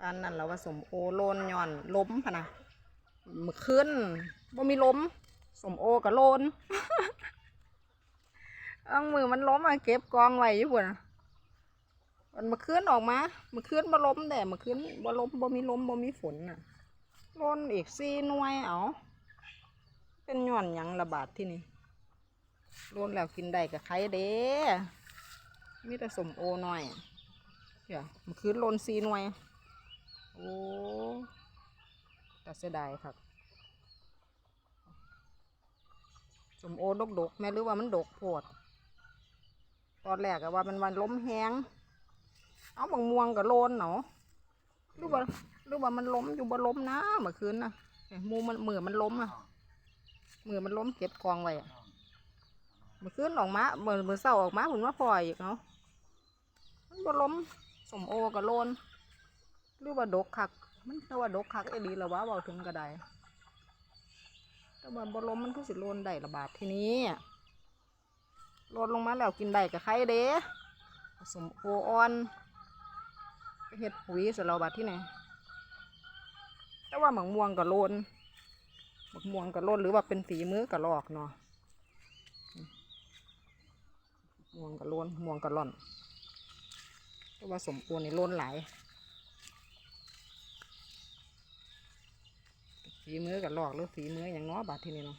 ปานนั้นเราว่าสมโอโลนย้อนล้มพะนะมือขึ้นบ่มีล้มสมโอกับโลนเอามือมันล้มมาเก็บกองไว้อยู่พุ่นมันมาขึ้นออกมามาขึ้นบ่ล้มแต่มาขึ้นบ่ล้มบ่มีล้มบ่มีฝนน่ะโลนอีกสี่หน่วยเอาเป็นย้อนยังระบาดที่นี่โลนแล้วกินได้กับใครเด้มีแต่สมโอหน่อยเดี๋ยวมาขึ้นโลนสี่หน่วย โอ้แต่เสียดายครับสมโอดกดกๆแม่หรือว่ามันดกโพด ตอนแรกอะว่ามันวันล้มแหงเอาบางม่วงกับโลนเนาะหรือว่าหรือว่ามันล้มอยู่บนล้มนะเมื่อคืนนะมูมันมือมันล้มอะมือมันล้มเก็บกองไว้อะเมื่อคืนออกมาเมื่อเมื่อเช้าออกมาผมว่าพลอยอีกเนาะมันบนล้มสมโอกับโลน หรือว่าดกคัก มันแต่ว่าดกคักไอ้ดีล้วว่าเบาถึงก็ได้แต่ว่าบลมมันคือสิโลนได้ระบาดทีนี้โลนลงมาแล้วกินได้กับใครเด้ผสมโอออนเฮ็ดปุ๋ยสำหรับบาดที่ไหนแต่ว่าหมักม่วงกับโลนหมักม่วงกับโลนหรือว่าเป็นฝีมือกับลอกเนาะม่วงกับโลนม่วงกับล่อนแต่ว่าสมโอนี่โลนหลาย ฝีมือกับลอกหรือฝีมืออย่างเน้อบาดทีนี้เนาะ